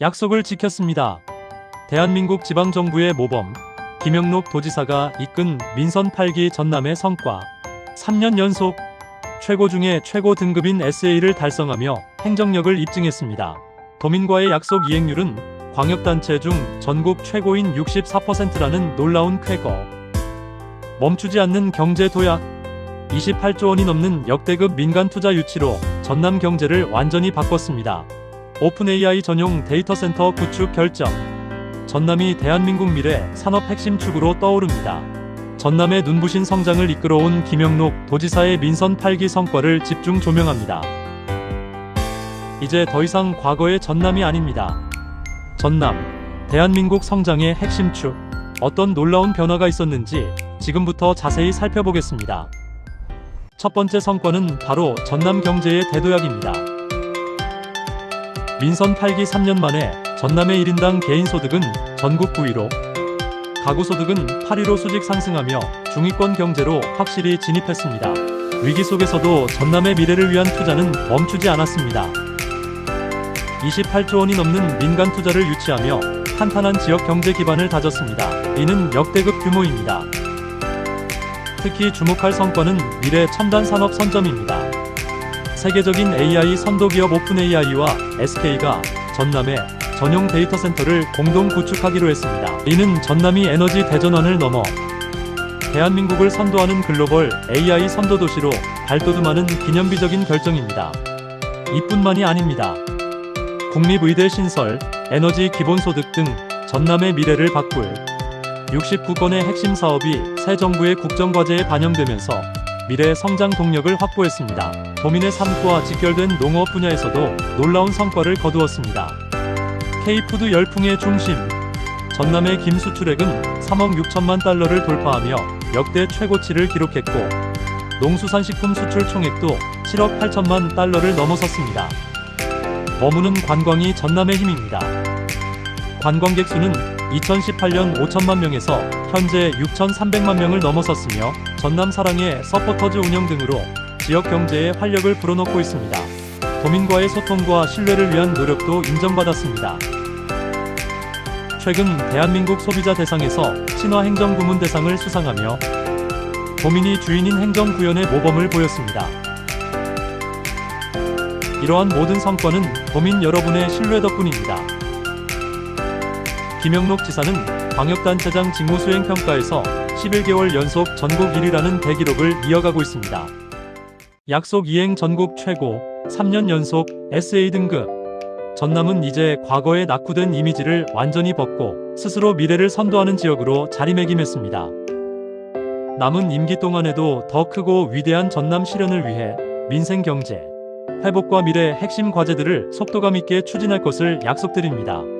약속을 지켰습니다. 대한민국 지방정부의 모범, 김영록 도지사가 이끈 민선 8기 전남의 성과 3년 연속 최고 중에 최고 등급인 SA를 달성하며 행정력을 입증했습니다. 도민과의 약속 이행률은 광역단체 중 전국 최고인 64%라는 놀라운 쾌거. 멈추지 않는 경제 도약. 28조 원이 넘는 역대급 민간 투자 유치로 전남 경제를 완전히 바꿨습니다. 오픈 AI 전용 데이터 센터 구축 결정. 전남이 대한민국 미래 산업 핵심 축으로 떠오릅니다. 전남의 눈부신 성장을 이끌어온 김영록 도지사의 민선 8기 성과를 집중 조명합니다. 이제 더 이상 과거의 전남이 아닙니다. 전남, 대한민국 성장의 핵심 축. 어떤 놀라운 변화가 있었는지 지금부터 자세히 살펴보겠습니다. 첫 번째 성과는 바로 전남 경제의 대도약입니다. 민선 8기 3년 만에 전남의 1인당 개인 소득은 전국 9위로 가구 소득은 8위로 수직 상승하며 중위권 경제로 확실히 진입했습니다. 위기 속에서도 전남의 미래를 위한 투자는 멈추지 않았습니다. 28조 원이 넘는 민간 투자를 유치하며 탄탄한 지역 경제 기반을 다졌습니다. 이는 역대급 규모입니다. 특히 주목할 성과는 미래 첨단 산업 선점입니다. 세계적인 AI 선도 기업 오픈 AI와 SK가 전남에 전용 데이터 센터를 공동 구축하기로 했습니다. 이는 전남이 에너지 대전환을 넘어 대한민국을 선도하는 글로벌 AI 선도 도시로 발돋움하는 기념비적인 결정입니다. 이뿐만이 아닙니다. 국립의대 신설, 에너지 기본소득 등 전남의 미래를 바꿀 69건의 핵심 사업이 새 정부의 국정과제에 반영되면서 미래 성장 동력을 확보했습니다. 도민의 삶과 직결된 농업 분야에서도 놀라운 성과를 거두었습니다. K푸드 열풍의 중심 전남의 김 수출액은 3억 6천만 달러를 돌파하며 역대 최고치를 기록했고 농수산식품 수출 총액도 7억 8천만 달러를 넘어섰습니다. 머무는 관광이 전남의 힘입니다. 관광객 수는 2018년 5천만 명에서 현재 6,300만 명을 넘어섰으며 전남 사랑의 서포터즈 운영 등으로 지역 경제에 활력을 불어넣고 있습니다. 도민과의 소통과 신뢰를 위한 노력도 인정받았습니다. 최근 대한민국 소비자 대상에서 친화 행정부문 대상을 수상하며 도민이 주인인 행정구현의 모범을 보였습니다. 이러한 모든 성과는 도민 여러분의 신뢰 덕분입니다. 김영록 지사는 광역단체장 직무수행 평가에서 11개월 연속 전국 1위라는 대기록을 이어가고 있습니다. 약속 이행 전국 최고 3년 연속 SA 등급 전남은 이제 과거의 낙후된 이미지를 완전히 벗고 스스로 미래를 선도하는 지역으로 자리매김했습니다. 남은 임기 동안에도 더 크고 위대한 전남 실현을 위해 민생 경제, 회복과 미래 핵심 과제들을 속도감 있게 추진할 것을 약속드립니다.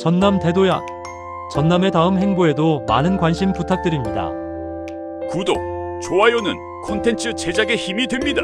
전남 대도약 전남의 다음 행보에도 많은 관심 부탁드립니다. 구독, 좋아요는 콘텐츠 제작에 힘이 됩니다.